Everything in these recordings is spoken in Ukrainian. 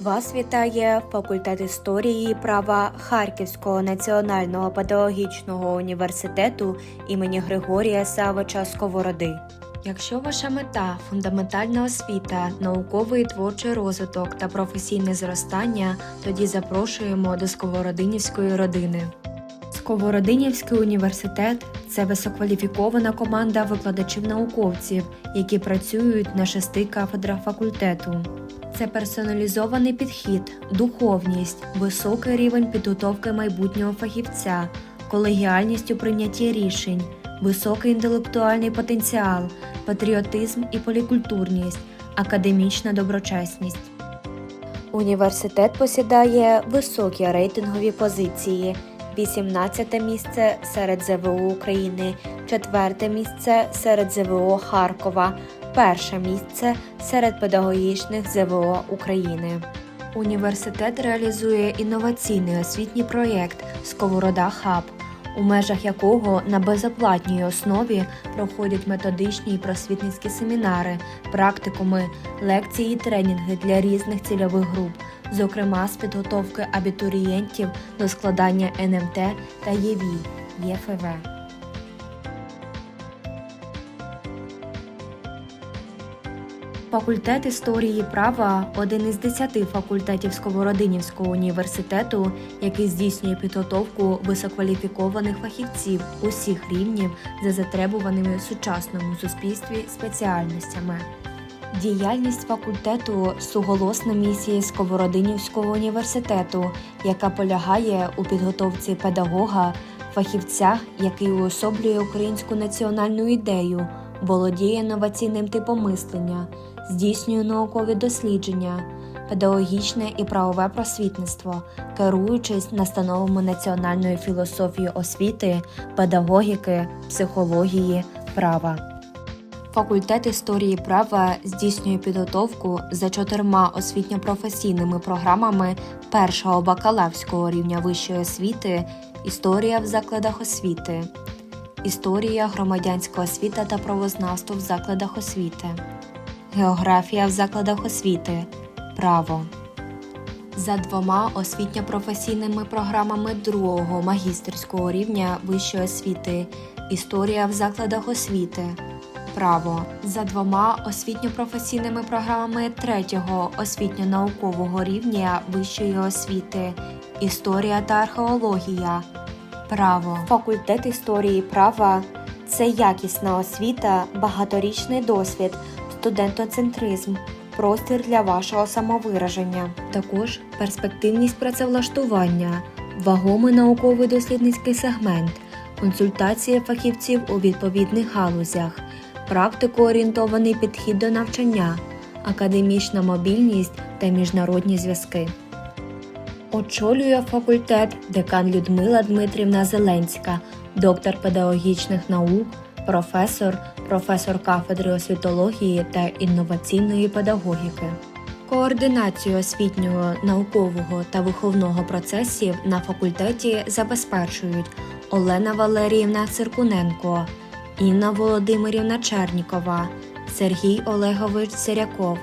Вас вітає факультет історії і права Харківського національного педагогічного університету імені Григорія Савича Сковороди. Якщо ваша мета фундаментальна освіта, науковий і творчий розвиток та професійне зростання, тоді запрошуємо до Сковородинівської родини. Сковородинівський університет це висококваліфікована команда викладачів-науковців, які працюють на шести кафедрах факультету. Це персоналізований підхід, духовність, високий рівень підготовки майбутнього фахівця, колегіальність у прийнятті рішень, високий інтелектуальний потенціал, патріотизм і полікультурність, академічна доброчесність. Університет посідає високі рейтингові позиції. 18 місце серед ЗВО України, 4 місце серед ЗВО Харкова, перше місце серед педагогічних ЗВО України. Університет реалізує інноваційний освітній проєкт Сковорода Хаб, у межах якого на безоплатній основі проходять методичні і просвітницькі семінари, практикуми, лекції і тренінги для різних цільових груп, зокрема з підготовки абітурієнтів до складання НМТ та ЄВІ ЄФВ. Факультет історії права один із десяти факультетів Сковородинівського університету, який здійснює підготовку висококваліфікованих фахівців усіх рівнів за затребуваними в сучасному суспільстві спеціальностями. Діяльність факультету суголосна місія Сковородинівського університету, яка полягає у підготовці педагога, фахівця, який уособлює українську національну ідею, володіє інноваційним типом мислення, здійснює наукові дослідження, педагогічне і правове просвітництво, керуючись настановами національної філософії освіти, педагогіки, психології, права. Факультет історії права здійснює підготовку за чотирма освітньо-професійними програмами першого бакалаврського рівня вищої освіти, історія в закладах освіти, історія, громадянська освіта та правознавство в закладах освіти, географія в закладах освіти, право. За двома освітньо-професійними програмами другого магістерського рівня вищої освіти, історія в закладах освіти, право за двома освітньо-професійними програмами третього освітньо-наукового рівня вищої освіти, історія та археологія, право. Факультет історії права це якісна освіта, багаторічний досвід, студентоцентризм, простір для вашого самовираження. Також перспективність працевлаштування, вагомий науковий дослідницький сегмент, консультація фахівців у відповідних галузях практико-орієнтований підхід до навчання, академічна мобільність та міжнародні зв'язки. Очолює факультет декан Людмила Дмитрівна Зеленська, доктор педагогічних наук, професор, професор кафедри освітології та інноваційної педагогіки. Координацію освітнього, наукового та виховного процесів на факультеті забезпечують Олена Валеріївна Циркуненко, Інна Володимирівна Чернікова, Сергій Олегович Сиряков,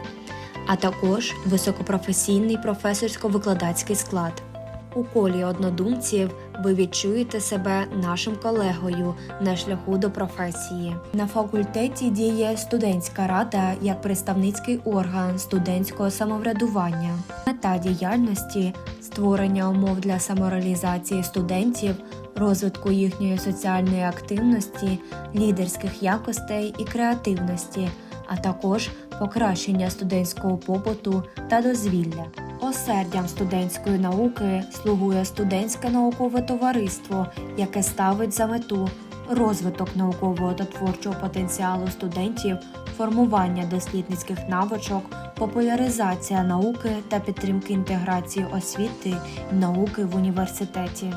а також високопрофесійний професорсько-викладацький склад. У колі однодумців ви відчуєте себе нашим колегою на шляху до професії. На факультеті діє студентська рада як представницький орган студентського самоврядування. Мета діяльності створення умов для самореалізації студентів, розвитку їхньої соціальної активності, лідерських якостей і креативності, а також покращення студентського побуту та дозвілля. Осердям студентської науки слугує студентське наукове товариство, яке ставить за мету розвиток наукового та творчого потенціалу студентів, формування дослідницьких навичок, популяризація науки та підтримки інтеграції освіти і науки в університеті.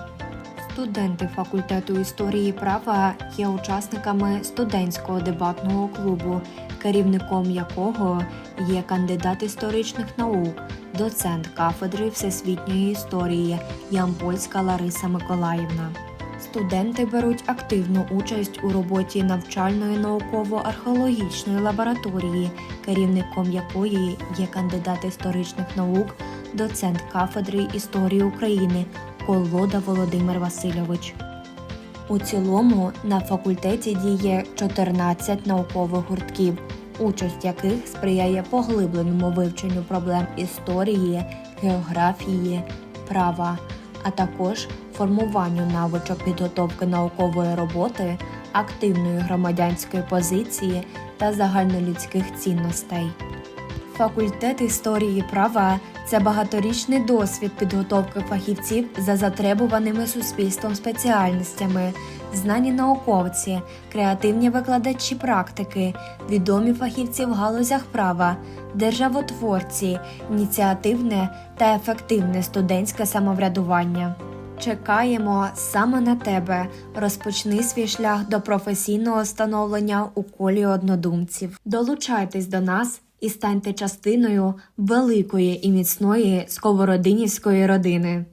Студенти факультету історії права є учасниками студентського дебатного клубу, керівником якого є кандидат історичних наук, доцент кафедри всесвітньої історії Ямпольська Лариса Миколаївна. Студенти беруть активну участь у роботі навчальної науково-археологічної лабораторії, керівником якої є кандидат історичних наук, доцент кафедри історії України Колода Володимир Васильович. У цілому на факультеті діє 14 наукових гуртків, участь яких сприяє поглибленому вивченню проблем історії, географії, права, а також формуванню навичок підготовки наукової роботи, активної громадянської позиції та загальнолюдських цінностей. Факультет історії права це багаторічний досвід підготовки фахівців за затребуваними суспільством спеціальностями, знані науковці, креативні викладачі практики, відомі фахівці в галузях права, державотворці, ініціативне та ефективне студентське самоврядування. Чекаємо саме на тебе. Розпочни свій шлях до професійного становлення у колі однодумців. Долучайтесь до нас і станьте частиною великої і міцної сковородинівської родини.